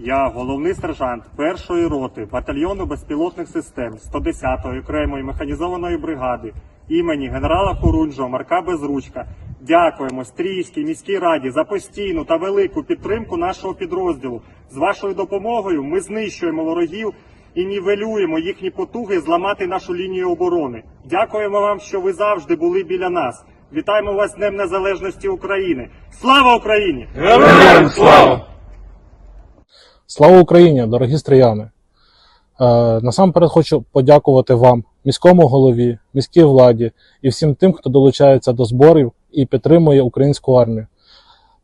Я головний сержант першої роти батальйону безпілотних систем 110-ї окремої механізованої бригади імені генерала Хорунжого Марка Безручка. Дякуємо Стрійській міській раді за постійну та велику підтримку нашого підрозділу. З вашою допомогою ми знищуємо ворогів і нівелюємо їхні потуги зламати нашу лінію оборони. Дякуємо вам, що ви завжди були біля нас. Вітаємо вас Днем Незалежності України. Слава Україні! Героям слава! Слава Україні, дорогі стріяни! Е, насамперед хочу подякувати вам, міському голові, міській владі і всім тим, хто долучається до зборів і підтримує українську армію.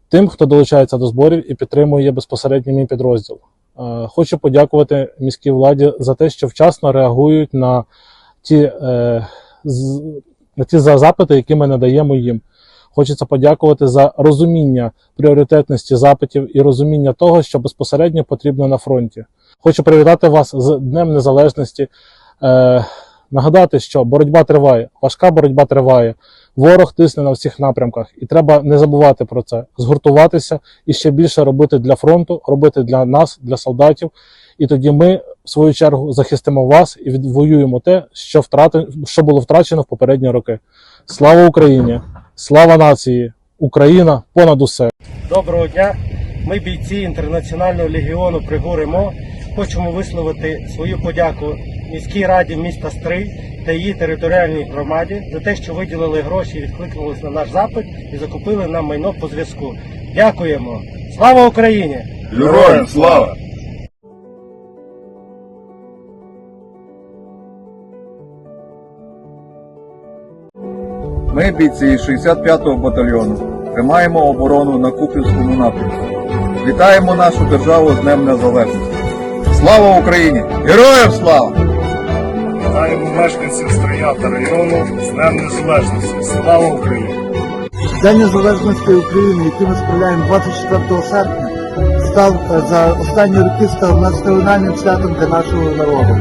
Тим, хто долучається до зборів і підтримує безпосередньо мій підрозділ. Е, хочу подякувати міській владі за те, що вчасно реагують на ті, е, на ті запити, які ми надаємо їм. Хочеться подякувати за розуміння пріоритетності запитів і розуміння того, що безпосередньо потрібно на фронті. Хочу привітати вас з Днем Незалежності. Е, нагадати, що боротьба триває, важка боротьба триває. Ворог тисне на всіх напрямках, і треба не забувати про це, згуртуватися і ще більше робити для фронту, робити для нас, для солдатів. І тоді ми, в свою чергу, захистимо вас і відвоюємо те, що втрати, що було втрачено в попередні роки. Слава Україні! Слава нації! Україна понад усе! Доброго дня. Ми бійці інтернаціонального легіону Пригоримо. Хочемо висловити свою подяку міській раді міста Стрий та її територіальній громаді за те, що виділили гроші, відкликнулись на наш запит і закупили нам майно по зв'язку. Дякуємо! Слава Україні! Героям слава! Ми, бійці 65-го батальйону, тримаємо оборону на Купівському напрямку. Вітаємо нашу державу з Днем Незалежності. Слава Україні! Героям слава! Вітаємо мешканців Стрия та району з Днем Незалежності. Слава Україні! День Незалежності України, який ми справляємо 24 серпня, став е, за останні роки став національним святом для нашого народу.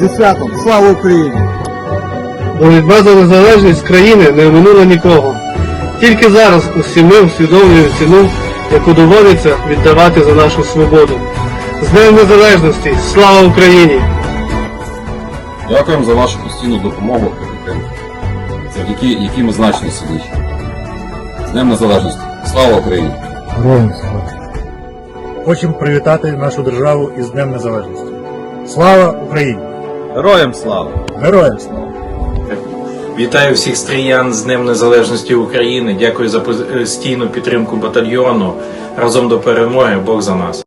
Зі святом! Слава Україні! Боротьба за незалежність країни не оминула нікого. Тільки зараз усі ми усвідомлюємо ціну, яку доводиться віддавати за нашу свободу. З Днем Незалежності! Слава Україні! Дякуємо за вашу постійну допомогу підтримку, завдяки якій ми значні собі. З Днем Незалежності! Слава Україні! Хочемо привітати нашу державу із Днем Незалежності. Слава Україні! Героям слава! Героям слава! Вітаю всіх стріян з Днем Незалежності України. Дякую за постійну підтримку батальйону. Разом до перемоги. Бог за нас.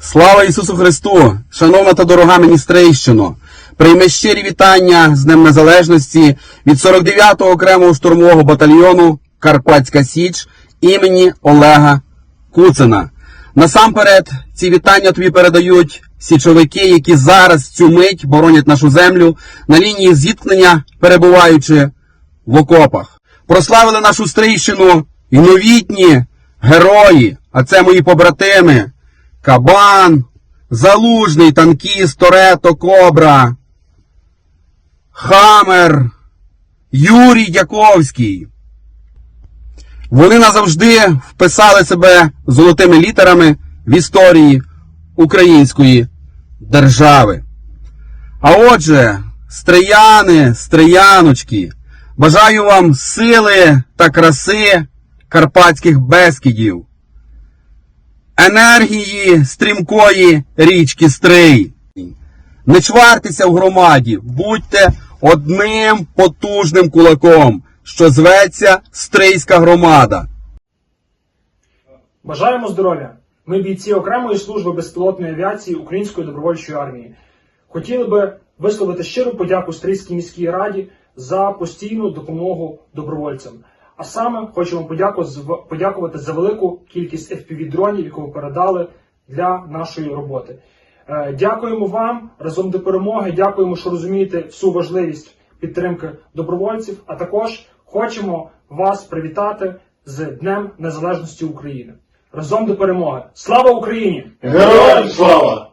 Слава Ісусу Христу! Шановна та дорога міністрейщино! Прийми щирі вітання з Днем Незалежності від 49-го окремого штурмового батальйону Карпатська Січ імені Олега Куцина. Насамперед, ці вітання тобі передають січовики, які зараз цю мить боронять нашу землю на лінії зіткнення, перебуваючи в окопах. Прославили нашу стрийщину і новітні герої, а це мої побратими. Кабан, Залужний, танкіст, Торето, Кобра, Хамер, Юрій Дяковський. Вони назавжди вписали себе золотими літерами в історії української держави. А отже, стрияни, стрияночки, бажаю вам сили та краси карпатських безкидів енергії стрімкої річки Стрий. Не чвартеся в громаді, будьте одним потужним кулаком, що зветься Стрийська громада. Бажаємо здоров'я! Ми бійці окремої служби безпілотної авіації Української добровольчої армії. Хотіли би висловити щиру подяку Стрийській міській раді за постійну допомогу добровольцям. А саме хочемо подякувати, за велику кількість FPV-дронів, яку ви передали для нашої роботи. Е, Дякуємо вам разом до перемоги. Дякуємо, що розумієте всю важливість підтримки добровольців. А також хочемо вас привітати з Днем Незалежності України. Разом до перемоги! Слава Україні! Героям слава!